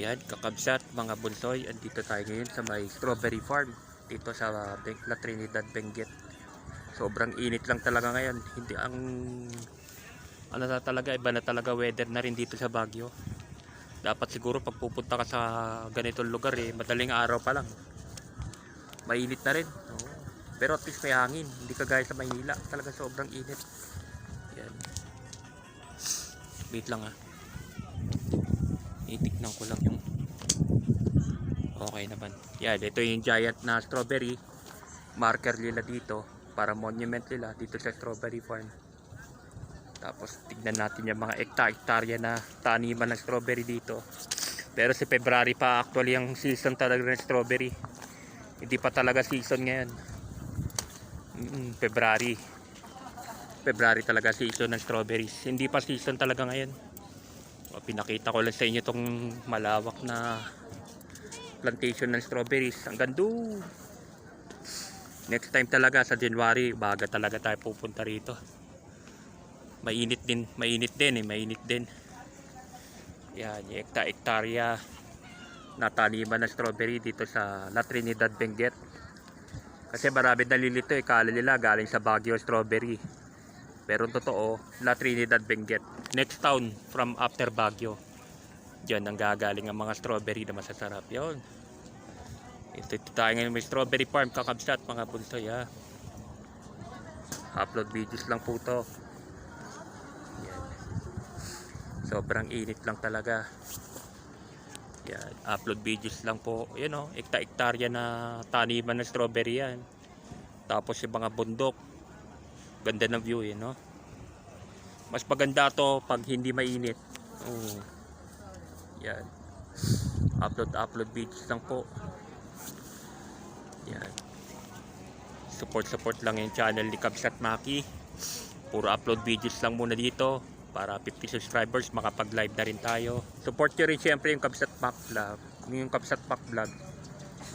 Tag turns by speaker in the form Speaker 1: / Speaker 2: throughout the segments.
Speaker 1: Yan, kakabsat mga bunsoy. Andito tayo ngayon sa may strawberry farm. Dito sa La Trinidad, Benguet. Sobrang init lang talaga ngayon. Hindi ang ano na talaga, iba na talaga weather na rin dito sa Baguio. Dapat siguro pag pupunta ka sa ganitong lugar eh, madaling araw pa lang. Mainit na rin. Oo. Pero at least may hangin. Hindi kagaya sa Maynila. Talaga sobrang init. Yan. Wait lang ah. Itignan ko lang yung Okay naman. Yan, ito yung giant na strawberry. Marker nila dito para monument nila dito sa strawberry farm. Tapos tignan natin yung mga ekta-ektarya na taniman ng strawberry dito. Pero si February pa actually ang season talaga ng strawberry. Hindi pa talaga season ngayon. Mm, February. February talaga season ng strawberries. Hindi pa season talaga ngayon. Pinakita ko lang sa inyo itong malawak na plantation ng strawberries. Ang gando. Next time talaga sa January, baga talaga tayo pupunta rito. Mainit din, mainit din eh, mainit din. Yan, yung ekta-ektarya na taniman ng strawberry dito sa La Trinidad, Benguet. Kasi marami nalilito eh, kala nila galing sa Baguio strawberry. Pero totoo, La Trinidad, Benguet. Next town from after Baguio. Diyan ang gagaling ang mga strawberry na masasarap. Yun. Ito, ito tayo ngayon may strawberry farm kakabsat mga bunsoy ha. Upload videos lang po to. Yan. Sobrang init lang talaga. Yan. Upload videos lang po. Yan o. Ekta-ektarya na taniman ng strawberry yan. Tapos yung mga bundok. Ganda ng view eh no. Mas maganda to pag hindi mainit. Oh. Yan. Upload upload videos lang po. Yan. Support support lang yung channel ni Kabsat Maki. Puro upload videos lang muna dito para 50 subscribers makapag-live na rin tayo. Support nyo rin syempre yung Kabsat Mac Vlog. Yung Kabsat Mac Vlog.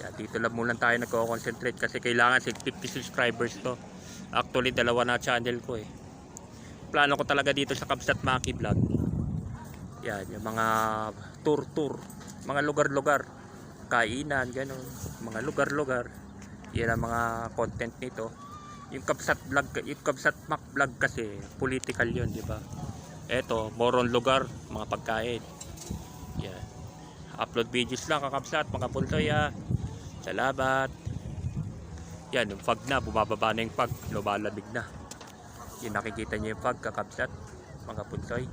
Speaker 1: Yan, dito lang muna tayo nagko-concentrate kasi kailangan sig 50 subscribers to. Actually, dalawa na channel ko eh. Plano ko talaga dito sa Kabsat Maki Vlog. Yan, yung mga tour-tour, mga lugar-lugar, kainan, ganun, mga lugar-lugar. Yan ang mga content nito. Yung Kabsat Vlog, yung Kabsat Mac Vlog kasi political 'yon, di ba? Eto, more on lugar, mga pagkain. Yan. Upload videos lang kakabsat, mga puntoy ah. Salamat. Yan, yung fog na, bumababa na yung fog, lumalamig na. Yung nakikita niyo yung fog, kakabsat, mga puntoy.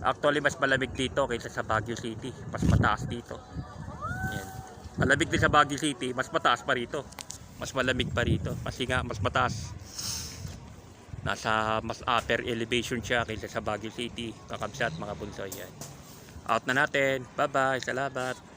Speaker 1: Actually, mas malamig dito kaysa sa Baguio City. Mas mataas dito. Yan. Malamig din sa Baguio City, mas mataas pa rito. Mas malamig pa rito. Kasi nga, mas mataas. Nasa mas upper elevation siya kaysa sa Baguio City. Kakabsat, mga punsoy. Yan. Out na natin. Bye-bye. Salamat.